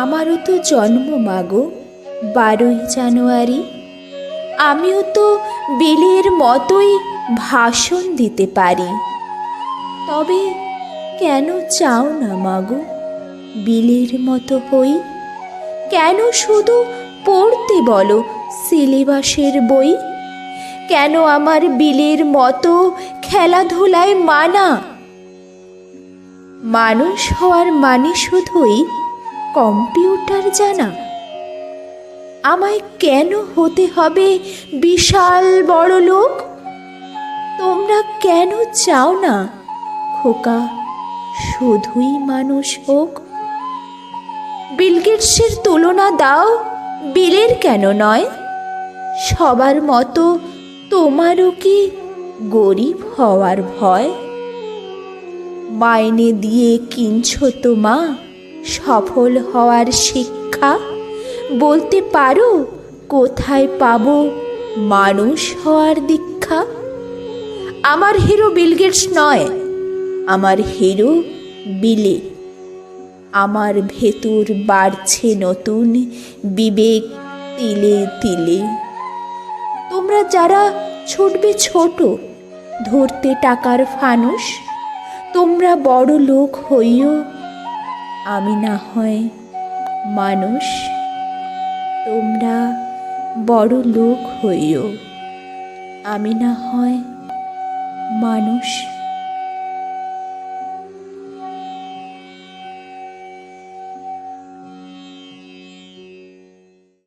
আমারও তো জন্ম মাগো বারোই জানুয়ারি। আমিও তো বিলের মতোই ভাষণ দিতে পারি। তবে কেন চাও না মাগো বিলের মতো হই কেন শুধু পড়তে বলো সিলেবাসের বই? কেন আমার বিলের মতো খেলাধুলায় মানা? মানুষ হওয়ার মানে শুধুই কম্পিউটার জানা। আমায় কেন হতে হবে, বিশাল বড় লোক? তোমরা কেন চাও না, খোকা? শুধুই মানুষ হোক। বিলগেটসের তুলনা দাও, বিলের কেন নয়? সবার মতো তোমারও কি গরিব হওয়ার ভয়? মাইনে দিয়ে কিনছো তো মা? সফল হওয়ার শিক্ষা? বলতে পারো, কোথায় পাব মানুষ হওয়ার দীক্ষা? আমার হিরো বিলগেটস নয়, আমার হিরো বিলে। আমার ভেতর বাড়ছে নতুন বিবেক তিলে তিলে। তোমরা যারা ছুটবে ছোট, ধরতে টাকার ফানুস তোমরা বড় লোক হইও আমি না হয় মানুষ। তোমরা বড় লোক হইও। আমি না হয় মানুষ।